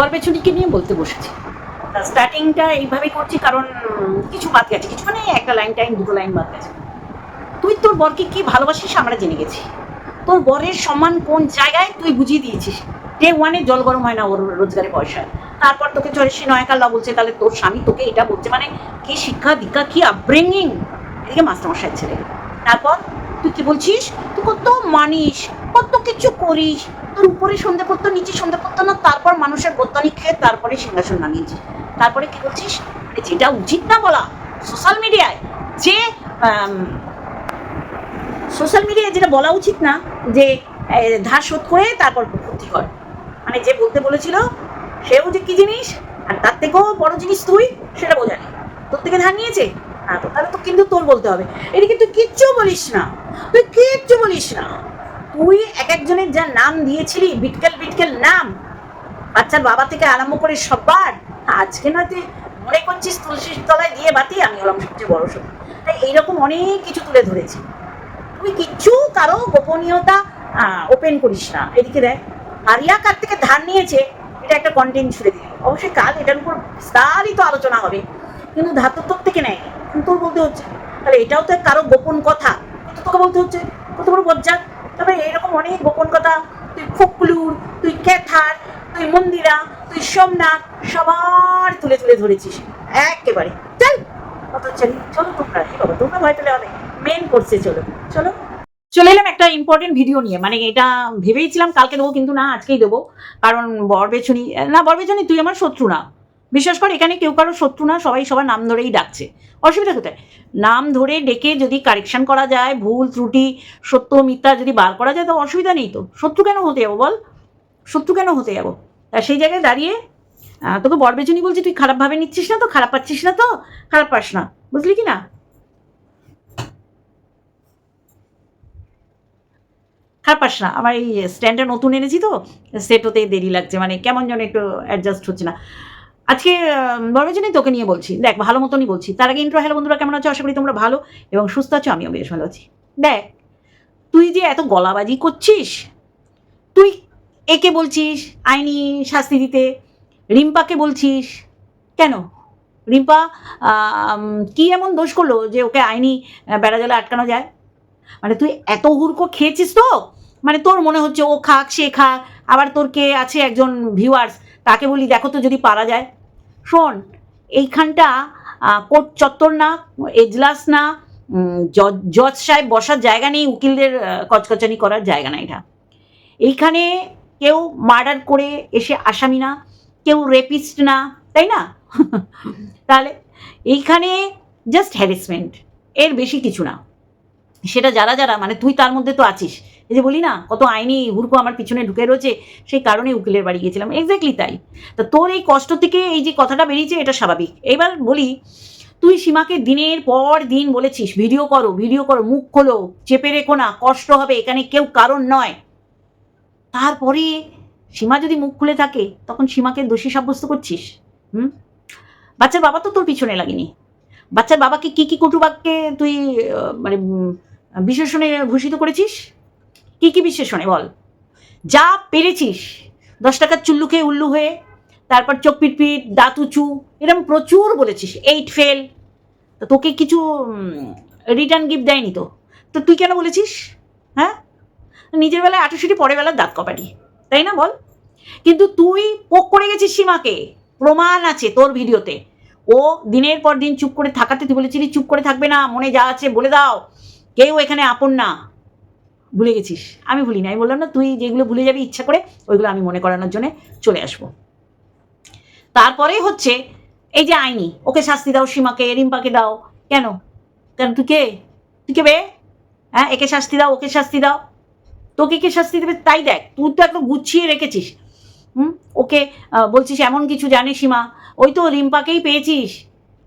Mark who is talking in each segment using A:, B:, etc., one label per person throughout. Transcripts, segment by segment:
A: বরবেছুনিকে নিয়ে বলতে বসেছি। স্টার্টিংটা এইভাবে করছি, কারণ কিছু বাদ গেছে কিছু মানে একটা লাইন টাইম দুটো লাইন বাদ গেছে। তুই তোর বরকে কি ভালোবাসিস আমরা জেনে গেছি। তোর বরের সম্মান কোন জায়গায় তুই বুঝিয়ে দিয়েছিস। ডে ওয়ানে জল গরম হয় না ওর রোজগারে পয়সা তারপর তোকে চরেশি নয়কাল্লা বলছে, তাহলে তোর স্বামী তোকে এটা বলছে মানে কি শিক্ষা, দীক্ষা, কি আপব্রিঙ্গিং এদিকে মাস্টারমশাই ছেলে। তারপর তুই কি বলছিস? তুই কত মানিস, কত কিছু করিস তোর উপরে সন্ধে করতো, নিচে সন্ধে করতো না, তারপর মানুষের গোত্তানি খেয়ে তারপরে সিংহাসন নামিয়েছিস তারপরে কি বলছিস আরে যেটা উচিত না বলা সোশ্যাল মিডিয়ায় যে সোশ্যাল মিডিয়ায় যেটা বলা উচিত না, যে ধার শোধ করে তারপর ক্ষতি কর মানে যে বলতে বলেছিল, সেও যে কি জিনিস, আর তার থেকেও বড় জিনিস তুই, সেটা বোঝা বোঝানি তোর থেকে ধার নিয়েছে? হ্যাঁ তো তাহলে তো কিন্তু তোর বলতে হবে। এদিকে তুই কিচ্ছু বলিস না, তুই কিচ্ছু বলিস না। তুই এক একজনের যা নাম দিয়েছিলি, বিটকেল বিটকেল নাম, বাচ্চার বাবা থেকে আরম্ভ করে সবার, আজকে না তুই মনে করছিস তুলসীর তলায় দিয়ে বাতি, আমি হলাম সবচেয়ে বড় সব তাই এইরকম অনেক কিছু তুলে ধরেছি। তুই কিচ্ছু কারও গোপনীয়তা ওপেন করিস না। এদিকে দেখ, আরিয়া কার থেকে ধার নিয়েছে, এটা একটা কন্টেন্ট ছুড়ে দিল। অবশ্যই কাল এটার উপর বিস্তারিত আলোচনা হবে। কিন্তু ধাতুর তোর থেকে নেয়? কিন্তু তোর বলতে হচ্ছে, তাহলে এটাও তো কারও গোপন কথা। তোকে বলতে হচ্ছে কত বড় বজ্জাত তবে এইরকম অনেক গোপন কথা। তুই ফকলুর, তুই ক্যাথার তুই মন্দিরা, তুই সোমনাথ, সবার তুলে তুলে ধরেছিস। একেবারে। চল কত চলি চলো তোমরা, কি বাবা, তোমরা ভয় পেলে হবে মেন করছে চলো। চলো। চলে এলাম একটা ইম্পর্টেন্ট ভিডিও নিয়ে। মানে এটা ভেবেইছিলাম কালকে দেবো, কিন্তু না, আজকেই দেবো। কারণ বরবেছনি, না, বরবেছনি, তুই আমার শত্রু না। বিশ্বাস কর, এখানে কেউ কারও শত্রু না, সবাই সবার নাম ধরেই ডাকছে। অসুবিধা কোথায়? নাম ধরে ডেকে যদি কারেকশন করা যায়, ভুল, ত্রুটি, সত্য, মিথ্যা যদি বার করা যায়, তো অসুবিধা নেই তো। শত্রু কেন হতে যাব বল? শত্রু কেন হতে যাব? তা সেই জায়গায় দাঁড়িয়ে তোকে বরবেচনি বলছি, তুই খারাপভাবে নিচ্ছিস না তো? খারাপ পাচ্ছিস না তো? খারাপ পাস না। বুঝলি কি না? খারাপ পাস না। আমার এই স্ট্যান্ডটা নতুন এনেছি তো। সেট হতে দেরি লাগছে। মানে কেমন যেন একটু অ্যাডজাস্ট হচ্ছে না। আজকে বরবেচনি তোকে নিয়ে বলছি। দেখ ভালো মতনই বলছি। তার আগে ইন্ট্রো হ্যালো বন্ধুরা কেমন আছো? আশা করি তোমরা ভালো এবং সুস্থ আছো আমিও বেশ ভালো আছি। দেখ তুই যে এত গলাবাজি করছিস তুই একে বলছিস আইনি শাস্তি দিতে রিম্পাকে বলছিস কেন? রিম্পা কি এমন দোষ করল যে ওকে আইনি আহ, বেড়া জালে আটকানো যায়? মানে তুই এত হুড়কো খেয়েছিস তো? মানে তোর মনে হচ্ছে ও খাক সে খাক আবার তোর কে আছে একজন ভিউয়ার্স তাকে বলি দেখো তো যদি পারা যায়। শোন এইখানটা কোর্ট চত্বর না, এজলাস না জজ সাহেব বসার জায়গা নেই, উকিলদের কচকচানি করার জায়গা না এটা। এইখানে কেউ মার্ডার করে এসে আসামি না, কেউ রেপিস্ট না, তাই না? তাহলে এইখানে জাস্ট হ্যারাসমেন্ট এর বেশি কিছু না। সেটা যারা যারা মানে তুই তার মধ্যে তো আছিস এই যে বলি না, কত আইনি হুড়কো আমার পিছনে ঢুকে রয়েছে, সেই কারণে উকিলের বাড়ি গিয়েছিলাম। এক্স্যাক্টলি তাই। তা তোর এই কষ্ট থেকে এই যে কথাটা বেরিয়েছে, এটা স্বাভাবিক। এবার বলি, তুই সীমাকে দিনের পর দিন বলেছিস, ভিডিও করো ভিডিও করো, মুখ খোলো, চেপে রেখো না, কষ্ট হবে, এখানে কেউ কারণ নয়। তারপরে সীমা যদি মুখ খুলে থাকে, তখন সীমাকে দোষী সাব্যস্ত করছিস? হুম? বাচ্চার বাবা তো তোর পিছনে লাগেনি। বাচ্চার বাবাকে কি কি কটুবাক্যে তুই মানে বিশেষণে ভূষিত করেছিস? কি কি বিশেষণে বল? যা পেরেছিস, দশ টাকার চুল্লু খেয়ে উল্লু হয়ে, তারপর চোখ পিটপিট, দাঁত উঁচু, এরকম প্রচুর বলেছিস এইট ফেল তো তোকে কিছু রিটার্ন গিফট দেয়নি তো? তো তুই কেন বলেছিস? হ্যাঁ? নিজের বেলায় আটুসিটি পরের বেলার দাঁত কপাটি তাই না বল? কিন্তু তুই পোক করে গেছিস সীমাকে, প্রমাণ আছে তোর ভিডিওতে। ও দিনের পর দিন চুপ করে থাকাতে তুই বলেছিলি, চুপ করে থাকবে না, মনে যা আছে বলে দাও, কেউ এখানে আপন না। ভুলে গেছিস? আমি ভুলি না। আমি বললাম না, তুই যেগুলো ভুলে যাবি, ইচ্ছা করে ওইগুলো আমি মনে করানোর জন্য চলে আসব। তারপরে হচ্ছে, এই যে আইনি, ওকে শাস্তি দাও, সীমাকে, রিম্পাকে দাও। কেন? কেন তুই কে? তুই কে বে? হ্যাঁ একে শাস্তি দাও, ওকে শাস্তি দাও। তোকে কে শাস্তি দেবে? তাই দেখ, তুই তো একটু গুছিয়ে রেখেছিস। হুম? ওকে বলছিস এমন কিছু জানিস সীমা? ওই তো রিম্পাকেই পেয়েছিস।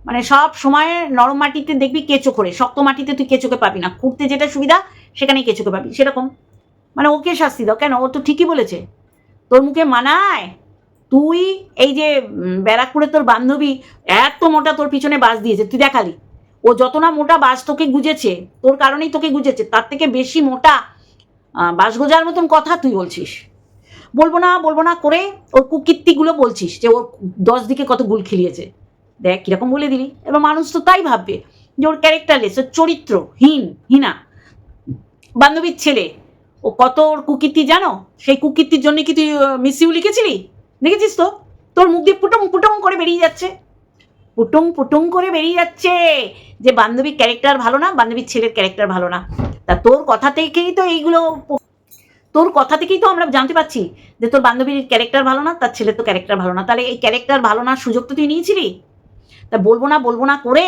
A: মানে সব সময় নরম মাটিতে দেখবি কেঁচো করে শক্ত মাটিতে তুই কেঁচোকে পাবি না। খুঁড়তে যেটা সুবিধা সেখানেই কেঁচোকে পাবি, সেরকম। মানে ওকে শাস্তি দাও। কেন? ও তো ঠিকই বলেছে। তোর মুখে মানায়? তুই এই যে ব্যারাকপুরে তোর বান্ধবী, এত মোটা তোর পিছনে বাস দিয়েছে, তুই দেখালি। ও যত না মোটা বাস তোকে গুজেছে, তোর কারণেই তোকে গুজেছে, তার থেকে বেশি মোটা বাস গোজার মতন কথা তুই বলছিস। বলব না বলব না করে ওর কুকীর্তিগুলো বলছিস যে ওর দশ দিকে কত গুল খিলিয়েছে। দেখ, কীরকম বলে দিলি। এবার মানুষ তো তাই ভাববে যে ওর ক্যারেক্টারলেস ওর চরিত্রহীন, হিনা। বান্ধবীর ছেলে। ও কত ওর কুকীর্তি জানো? সেই কুকীর্তির জন্য কি তুই মিসিউ লিখেছিলি? দেখেছিস তো? তোর মুখ দিয়ে পুটং পুটং করে বেরিয়ে যাচ্ছে। পুটং পুটং করে বেরিয়ে যাচ্ছে। যে বান্ধবীর ক্যারেক্টার ভালো না, বান্ধবীর ছেলের ক্যারেক্টার ভালো না। তা তোর কথা থেকেই তো এইগুলো তোর কথা থেকেই তো আমরা জানতে পারছি যে তোর বান্ধবীর ক্যারেক্টার ভালো না, তার ছেলের তো ক্যারেক্টার ভালো না। তাহলে এই ক্যারেক্টার ভালো না সুযোগ তো তুই নিয়েছিলি? তা বলব না বলব না করে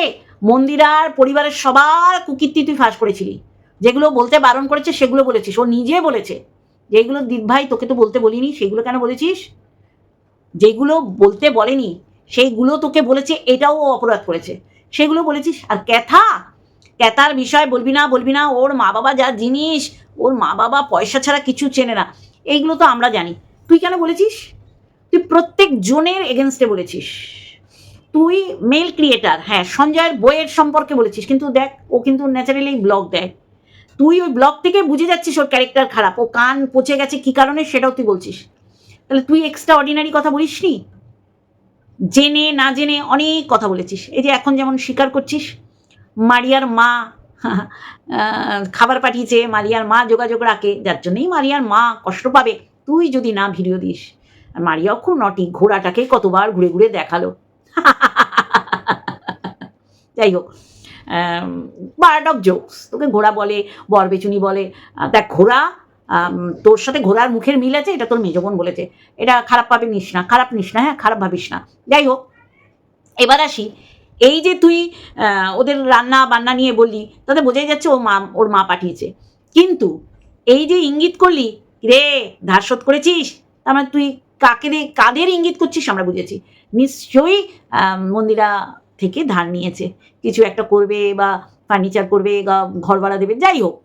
A: মন্দিরার পরিবারের সবার কুকীর্তি তুই ফাঁস করেছিলি। যেগুলো বলতে বারণ করেছে, সেগুলো বলেছিস। ও নিজে বলেছে যেগুলো দিদ ভাই, তোকে তো বলতে বলিনি, সেগুলো কেন বলেছিস? যেগুলো বলতে বলেনি, সেইগুলো তোকে বলেছে, এটাও ও অপরাধ করেছে। সেগুলো বলেছিস? আর ক্যাথা? ক্যাথার বিষয় বলবি না বলবি না, ওর মা বাবা যা জিনিস, ওর মা বাবা পয়সা ছাড়া কিছু চেনে না, এইগুলো তো আমরা জানি। তুই কেন বলেছিস? তুই প্রত্যেক জনের এগেনস্টে বলেছিস। তুই মেল ক্রিয়েটার হ্যাঁ সঞ্জয়ের বইয়ের সম্পর্কে বলেছিস, কিন্তু দেখ, ও কিন্তু ন্যাচারালি ব্লগ দেয়। তুই ওই ব্লগ থেকে বুঝে যাচ্ছিস ওর ক্যারেক্টার খারাপ। ও কান পচে গেছে, কি কারণে সেটাও তুই বলছিস। তাহলে তুই এক্সট্রা অর্ডিনারি কথা বলিসনি? জেনে, না জেনে অনেক কথা বলেছিস। এই যে এখন যেমন স্বীকার করছিস, মারিয়ার মা খাবার পাঠিয়েছে, মারিয়ার মা যোগাযোগ রাখে, যার জন্যই মারিয়ার মা কষ্ট পাবে। তুই যদি না ভিডিও দিস, আর মারিয়াও খুব নটি ঘোড়াটাকে কতবার ঘুরে ঘুরে দেখাল। যাই হোক পার্ট অফ জোকস তোকে ঘোড়া বলে বরবেচুনি বলে। দেখ, ঘোড়া তোর সাথে ঘোড়ার মুখের মিল আছে, এটা তোর মেজবোন বলেছে। এটা খারাপ পাবে নিস না, খারাপ নিস না হ্যাঁ খারাপ ভাবিস না। যাই হোক, এবার আসি। এই যে তুই ওদের রান্না বান্না নিয়ে বললি, তাতে বোঝাই যাচ্ছে ও মা, ওর মা পাঠিয়েছে। কিন্তু এই যে ইঙ্গিত করলি রে ধার শোধ করেছিস? তার মানে তুই কাকে কাদের ইঙ্গিত করছিস আমরা বুঝেছি। নিশ্চয়ই মন্দিরা থেকে ধার নিয়েছে। কিছু একটা করবে বা ফার্নিচার করবে বা ঘর ভাড়া দেবে, যাই হোক।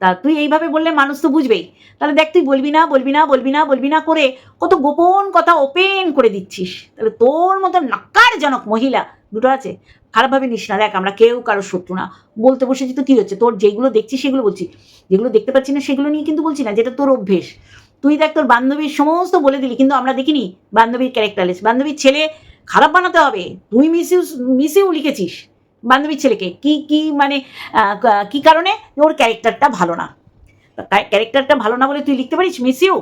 A: তা তুই এইভাবে বললে মানুষ তো বুঝবেই। তাহলে দেখ, তুই বলবি না বলবি না বলবি না বলবি না করে কত গোপন কথা ওপেন করে দিচ্ছিস। তাহলে তোর মতো নাকারজনক মহিলা দুটো আছে। খারাপভাবে নিস না। দেখ, আমরা কেউ কারও শত্রু না। বলতে বসেছি তো কী হচ্ছে? তোর যেগুলো দেখছি, সেগুলো বলছি। যেগুলো দেখতে পাচ্ছি না, সেগুলো নিয়ে কিন্তু বলছি না, যেটা তোর অভ্যেস। তুই দেখ, তোর বান্ধবীর সমস্ত বলে দিলি, কিন্তু আমরা দেখিনি। বান্ধবীর ক্যারেক্টারলেস বান্ধবীর ছেলে খারাপ বানাতে হবে। তুই মিসইউ মিসইউ লিখেছিস বান্ধবীর ছেলেকে। কি কি মানে কি কারণে? ওর ক্যারেক্টারটা ভালো না। ক্যারেক্টারটা ভালো না বলে তুই লিখতে পারিস মিসইউ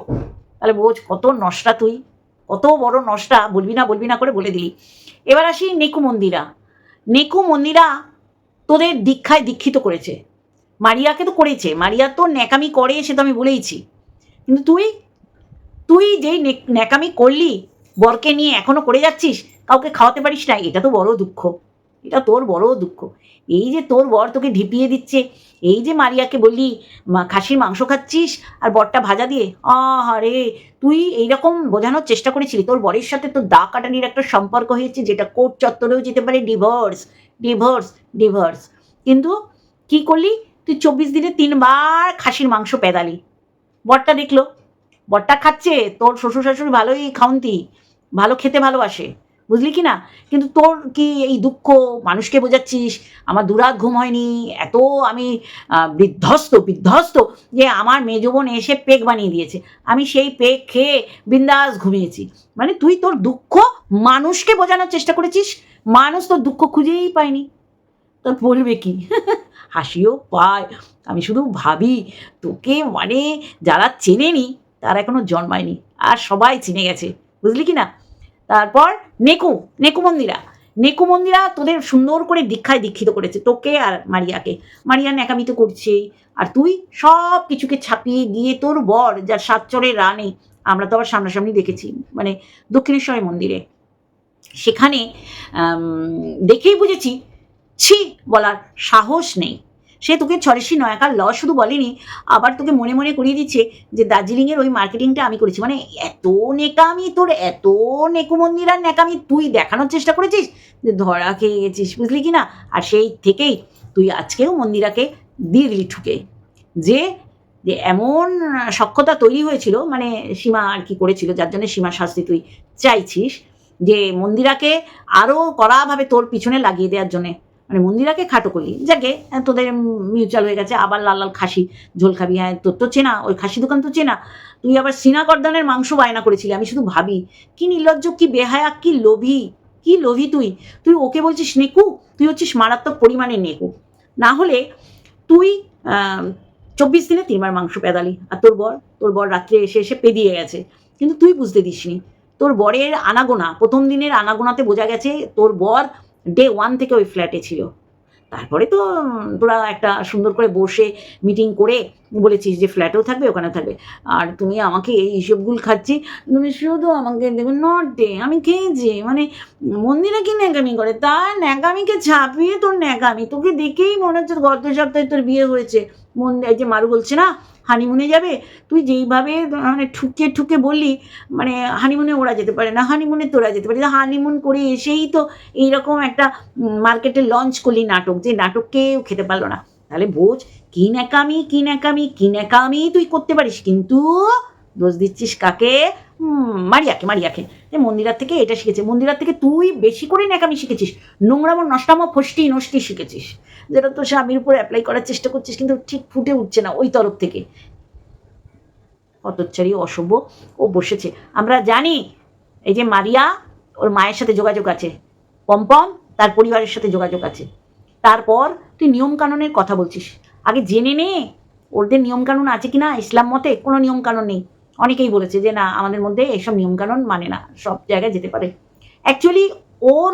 A: তাহলে বোঝ কত নষ্টা তুই। কত বড় নষ্টা, বলবি না বলবি না করে বলে দিলি। এবার আসি নেকু মন্দিরা। নেকু মন্দিরা তোদের দীক্ষায় দীক্ষিত করেছে। মারিয়াকে তো করেছে। মারিয়া তো ন্যাকামি করে সে তো আমি বলেইছি। কিন্তু তুই তুই যেই ন্যাকামি করলি, বরকে নিয়ে এখনও করে যাচ্ছিস কাউকে খাওয়াতে পারিস না, এটা তো বড় দুঃখ। এটা তোর বড় দুঃখ। এই যে তোর বর তোকে ঢিপিয়ে দিচ্ছে, এই যে মারিয়াকে বললি খাসির মাংস খাচ্ছিস আর বরটা ভাজা দিয়ে আরে তুই এইরকম বোঝানোর চেষ্টা করেছিলি? তোর বরের সাথে তোর দা কাটানির একটা সম্পর্ক হয়েছে, যেটা কোর্ট চত্বরেও যেতে পারে, ডিভোর্স ডিভোর্স ডিভোর্স। কিন্তু কি করলি? তুই চব্বিশ দিনে তিনবার খাসির মাংস পেদালি। বরটা দেখল, বরটা খাচ্ছে, তোর শ্বশুর শাশুড়ি ভালোই খাওনতি, ভালো খেতে ভালোবাসে। বুঝলি কি না? কিন্তু তোর কি এই দুঃখ? মানুষকে বোঝাচ্ছিস? আমার দুরাত ঘুম হয়নি। এত আমি বিধ্বস্ত বিধ্বস্ত যে আমার মেজ বোন এসে পেক বানিয়ে দিয়েছে। আমি সেই পেক খেয়ে বিন্দাস ঘুমিয়েছি। মানে তুই তোর দুঃখ মানুষকে বোঝানোর চেষ্টা করেছিস? মানুষ তোর দুঃখ খুঁজেই পায়নি। তোর বলবে কি? হাসিও পায়। আমি শুধু ভাবি, তোকে মানে যারা চেনেনি, তারা এখনও জন্মায়নি। আর সবাই চিনে গেছে। বুঝলি কি না? তারপর নেকু নেকু মন্দিরা। নেকু মন্দিরা তোদের সুন্দর করে দীক্ষায় দীক্ষিত করেছে, তোকে আর মারিয়াকে। মারিয়া ন্যাকামি তো করছেই। আর তুই সব কিছুকে ছাপিয়ে গিয়ে তোর বর, যার সাত চরের রানে, আমরা তো আবার সামনাসামনি দেখেছি মানে দক্ষিণেশ্বরের মন্দিরে। সেখানে দেখেই বুঝেছি, ছি, বলার সাহস নেই। সে তোকে ছরেশি নয়াকার ল, শুধু বলেনি, আবার তোকে মনে মনে করিয়ে দিচ্ছে যে দার্জিলিংয়ের ওই মার্কেটিংটা আমি করেছি। মানে এত নেকামি তোর, এত নেকু মন্দির আর নেকামি, তুই দেখানোর চেষ্টা করেছিস? যে ধরা খেয়ে গেছিস, বুঝলি কি না? আর সেই থেকেই তুই আজকেও মন্দিরাকে দিয়ে দিলি ঠুকে। যে যে এমন সক্ষতা তৈরি হয়েছিল মানে সীমা আর কি করেছিল, যার জন্য সীমা শাস্তি তুই চাইছিস, যে মন্দিরাকে আরও কড়াভাবে তোর পিছনে লাগিয়ে দেওয়ার জন্যে। মানে মন্দিরাকে খাটো করলি যাকে তোদের মিউচুয়াল হয়ে গেছে, আবার লাল লাল খাসি, ঝোল খাবি হ্যাঁ তোর তো চেনা, ওই খাসি দোকান তো চেনা। তুই আবার সিনা গর্দানের মাংস বায়না করেছিলি, আমি শুধু ভাবি, কি নির্লজ্জ, কি বেহায়া, কি লোভী কি লোভী তুই? তুই ওকে বলছিস নেকু? তুই হচ্ছিস মারাত্মক পরিমাণে নেকু। না হলে তুই চব্বিশ দিনে তিনবার মাংস পেদালি, আর তোর বর তোর বর রাত্রে এসে এসে পেদিয়ে গেছে। কিন্তু তুই বুঝতে দিসনি, তোর বরের আনাগোনা, প্রথম দিনের আনাগোনাতে বোঝা গেছে, তোর বর ডে ওয়ান থেকে ওই ফ্ল্যাটে ছিল। তারপরে তো তোরা একটা সুন্দর করে বসে মিটিং করে বলেছিস যে ফ্ল্যাটেও থাকবে, ওখানেও থাকবে। আর তুমি আমাকে এই হিসেবগুলো খাচ্ছি, তুমি শুধু আমাকে দেবে নট ডে আমি খেয়েছি। মানে মন্দিরে কি ন্যাকামি করে? তার ন্যাকামিকে ছাপিয়ে তোর ন্যাকামি। তোকে দেখেই মনে হচ্ছে গত সপ্তাহে তোর বিয়ে হয়েছে। মন্দির যে মারু বলছে না হানিমুনে যাবে? তুই যেইভাবে মানে ঠুকে ঠুকে বললি মানে হানিমুনে ওরা যেতে পারে না, হানিমুনে তোরা যেতে পারে। হানিমুন করে এসেই তো এইরকম একটা মার্কেটে লঞ্চ করলি নাটক, যে নাটক কেউ খেতে পারল না। তাহলে বোঝ, কি ন্যাকামি কি ন্যাকামি কি ন্যাকামি তুই করতে পারিস, কিন্তু দোষ দিচ্ছিস কাকে? মারিয়াকে মারিয়াকে। যে মন্দিরার থেকে এটা শিখেছে। মন্দিরার থেকে তুই বেশি করে ন্যাকামি শিখেছিস। নোংরামো, নষ্টামো, ফষ্টি, নষ্টি শিখেছিস। যেটা তো স্বামীর উপর অ্যাপ্লাই করার চেষ্টা করছিস কিন্তু ঠিক ফুটে উঠছে না ওই তরফ থেকে। হতচ্ছারি অসভ্য ও বসেছে। আমরা জানি এই যে মারিয়া, ওর মায়ের সাথে যোগাযোগ আছে। পম্পম, তার পরিবারের সাথে যোগাযোগ আছে। তারপর তুই নিয়মকানুনের কথা বলছিস। আগে জেনে নে, ওদের নিয়মকানুন আছে কি না ইসলাম মতে কোনো নিয়মকানুন নেই। অনেকেই বলেছে যে না, আমাদের মধ্যে এইসব নিয়মকানুন মানে না, সব জায়গায় যেতে পারে। অ্যাকচুয়ালি ওর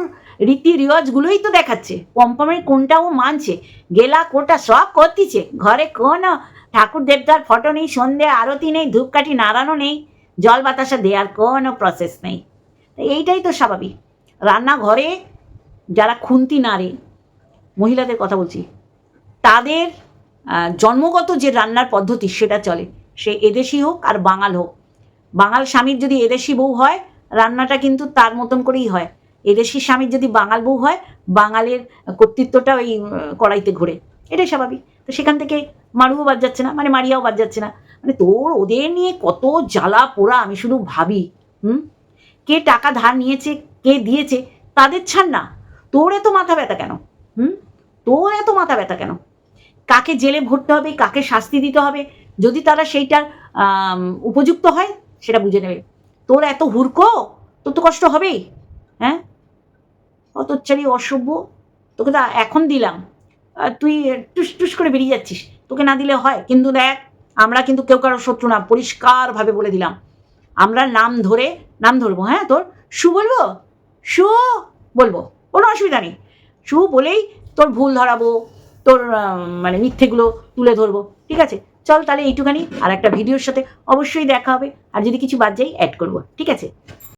A: রীতি রিওয়াজগুলোই তো দেখাচ্ছে। পম্পমের কোনটা ও মানছে। গেলা, কোটা সব করতিছে। ঘরে কোনো ঠাকুর দেবতার ফটো নেই, সন্ধে আরতি নেই, ধূপকাঠি নাড়ানো নেই, জল বাতাসা দেওয়ার কোনো প্রসেস নেই। এইটাই তো স্বাভাবিক। রান্নাঘরে যারা খুন্তি নাড়ে, মহিলাদের কথা বলছি, তাদের জন্মগত যে রান্নার পদ্ধতি, সেটা চলে। সে এদেশি হোক আর বাঙাল হোক। বাঙাল স্বামীর যদি এদেশি বউ হয়, রান্নাটা কিন্তু তার মতন করেই হয়। এদেশি স্বামীর যদি বাঙাল বউ হয়, বাঙালের কর্তৃত্বটা ওই কড়াইতে ঘোরে। এটাই স্বাভাবিক। তো সেখান থেকে মারুও বাদ যাচ্ছে না মানে মারিয়াও বাদ যাচ্ছে না। মানে তোর ওদের নিয়ে কত জ্বালা পোড়া আমি শুধু ভাবি, হুম? কে টাকা ধার নিয়েছে, কে দিয়েছে, তাদের ছাড় না। তোর এত মাথা ব্যথা কেন, হুম? তোর এত মাথা ব্যথা কেন? কাকে জেলে ভরতে হবে, কাকে শাস্তি দিতে হবে যদি তারা সেইটার উপযুক্ত হয়, সেটা বুঝে নেবে। তোর এত হুরকো তোর তো কষ্ট হবেই হ্যাঁ? অতচ্চারি অসভ্য, তোকে তো এখন দিলাম। তুই টুস টুস করে বেরিয়ে যাচ্ছিস। তোকে না দিলে হয়, কিন্তু দেখ, আমরা কিন্তু কেউ কারও শত্রু না, পরিষ্কারভাবে বলে দিলাম। আমরা নাম ধরে, নাম ধরবো হ্যাঁ তোর? সু বলব? সু বলব, কোনো অসুবিধা নেই। সু বলেই তোর ভুল ধরাবো, তোর মানে মিথ্যেগুলো তুলে ধরবো, ঠিক আছে? চল তাহলে এইটুখানি, আর একটা ভিডিওর সাথে অবশ্যই দেখা হবে। আর যদি কিছু বাদ যাই অ্যাড করব। ঠিক আছে?